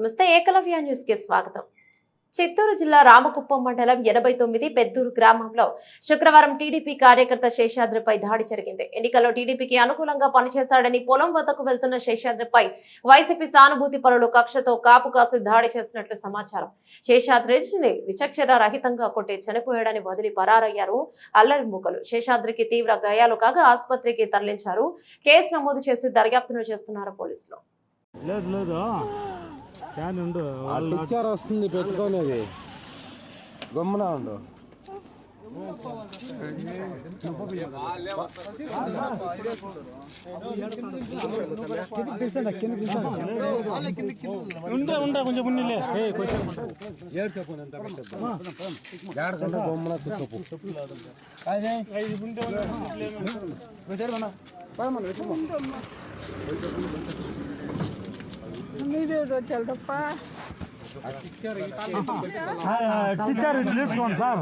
నమస్తే ఏకలవ్య న్యూస్కి స్వాగతం. చిత్తూరు జిల్లా రామకుప్పం మండలం ఎనభై తొమ్మిది పెద్దూరు గ్రామంలో శుక్రవారం టీడీపీ కార్యకర్త శేషాద్రిపై దాడి జరిగింది. ఎన్నికల్లో టీడీపీకి అనుకూలంగా పనిచేస్తాడని పొలం వద్దకు వెళ్తున్న శేషాద్రిపై వైసీపీ సానుభూతి పరులు కక్షతో కాపు కాసి దాడి చేసినట్లు సమాచారం. శేషాద్రిని విచక్షణ రహితంగా కొట్టి చనిపోయాడని వదిలి పరారయ్యారు అల్లరి మూకలు. శేషాద్రికి తీవ్ర గాయాలు కాగా ఆసుపత్రికి తరలించారు. కేసు నమోదు చేసి దర్యాప్తును చేస్తున్నారు పోలీసులు. ఉండు. పిక్చర్ వస్తుంది పెట్టుకోనేది. గమ్మున ఉండు. కొంచెం గమ్మున కూర్చోపు టీచర్ ఇట్లా తీసుకోండి సార్